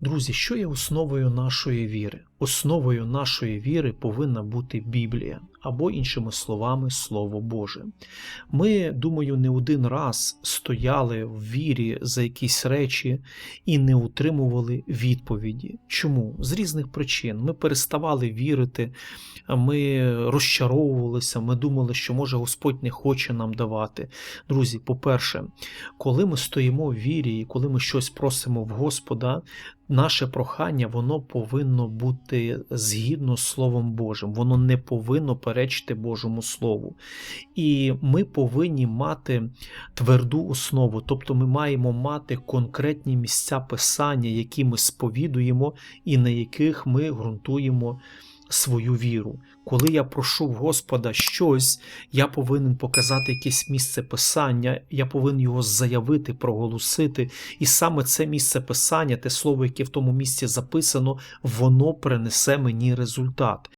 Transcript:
Друзі, що є основою нашої віри? Основою нашої віри повинна бути Біблія, або, іншими словами, Слово Боже. Ми, думаю, не один раз стояли в вірі за якісь речі і не утримували відповіді. Чому? З різних причин. Ми переставали вірити, ми розчаровувалися, ми думали, що може Господь не хоче нам давати. Друзі, по-перше, коли ми стоїмо в вірі і коли ми щось просимо в Господа, наше прохання воно повинно бути згідно з Словом Божим, воно не повинно перечити Божому Слову. І ми повинні мати тверду основу, тобто ми маємо мати конкретні місця писання, які ми сповідуємо і на яких ми ґрунтуємо свою віру. Коли я прошу в Господа щось, я повинен показати якесь місце писання, я повинен його заявити, проголосити. І саме це місце писання, те слово, яке в тому місці записано, воно принесе мені результат.